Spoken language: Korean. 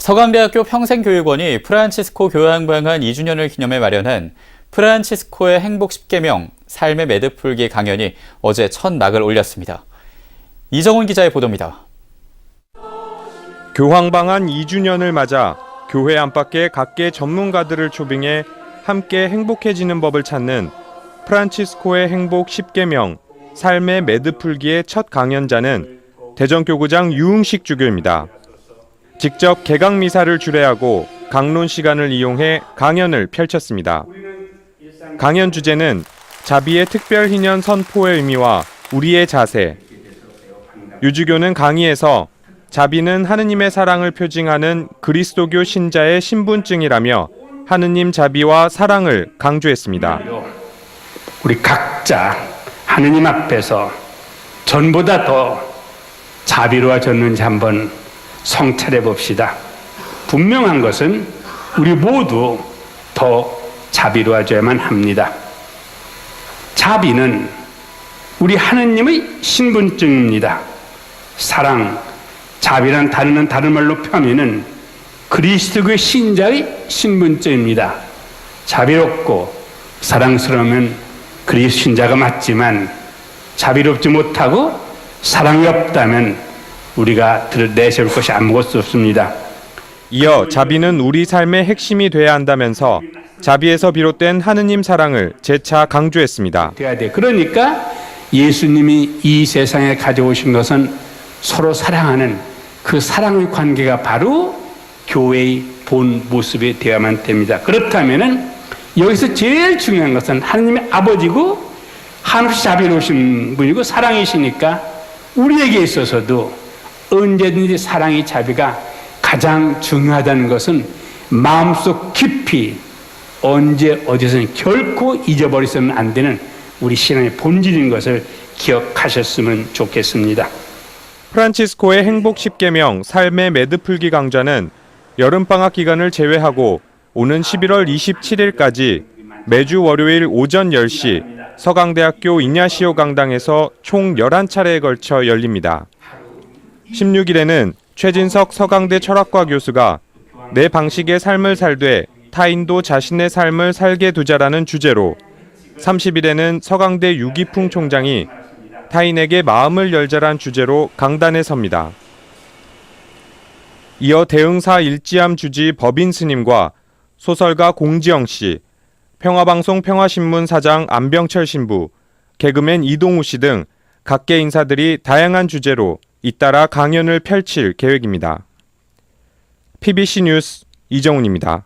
서강대학교 평생교육원이 프란치스코 교황방한 2주년을 기념해 마련한 프란치스코의 행복 10계명 삶의 매듭풀기 강연이 어제 첫 막을 올렸습니다. 이정훈 기자의 보도입니다. 교황방한 2주년을 맞아 교회 안팎의 각계 전문가들을 초빙해 함께 행복해지는 법을 찾는 프란치스코의 행복 10계명 삶의 매듭풀기의 첫 강연자는 대전교구장 유흥식 주교입니다. 직접 개강 미사를 주례하고 강론 시간을 이용해 강연을 펼쳤습니다. 강연 주제는 자비의 특별 희년 선포의 의미와 우리의 자세. 유주교는 강의에서 자비는 하느님의 사랑을 표징하는 그리스도교 신자의 신분증이라며 하느님 자비와 사랑을 강조했습니다. 우리 각자 하느님 앞에서 전보다 더 자비로워졌는지 한번 성찰해 봅시다. 분명한 것은 우리 모두 더 자비로워져야만 합니다. 자비는 우리 하느님의 신분증입니다. 사랑, 자비란 단어는 다른 말로 표하면은 그리스도의 신자의 신분증입니다. 자비롭고 사랑스러우면 그리스도 신자가 맞지만 자비롭지 못하고 사랑이 없다면 우리가 들- 내세울 것이 아무것도 없습니다. 이어 자비는 우리 삶의 핵심이 돼야 한다면서 자비에서 비롯된 하느님 사랑을 재차 강조했습니다. 돼야 돼. 그러니까 예수님이 이 세상에 가져오신 것은 서로 사랑하는 그 사랑의 관계가 바로 교회의 본 모습이 되어야만 됩니다. 그렇다면은 여기서 제일 중요한 것은 하나님의 아버지고 한없이 자비로우신 분이고 사랑이시니까 우리에게 있어서도 언제든지 사랑이 자비가 가장 중요하다는 것은 마음속 깊이 언제 어디서는 결코 잊어버리서는 안 되는 우리 신앙의 본질인 것을 기억하셨으면 좋겠습니다. 프란치스코의 행복 10계명 삶의 매듭풀기 강좌는 여름방학 기간을 제외하고 오는 11월 27일까지 매주 월요일 오전 10시 서강대학교 이냐시오 강당에서 총 11차례에 걸쳐 열립니다. 16일에는 최진석 서강대 철학과 교수가 내 방식의 삶을 살되 타인도 자신의 삶을 살게 두자라는 주제로 30일에는 서강대 유기풍 총장이 타인에게 마음을 열자란 주제로 강단에 섭니다. 이어 대응사 일지암 주지 법인 스님과 소설가 공지영 씨, 평화방송 평화신문 사장 안병철 신부, 개그맨 이동우 씨 등 각계 인사들이 다양한 주제로 잇따라 강연을 펼칠 계획입니다. PBC 뉴스 이정훈입니다.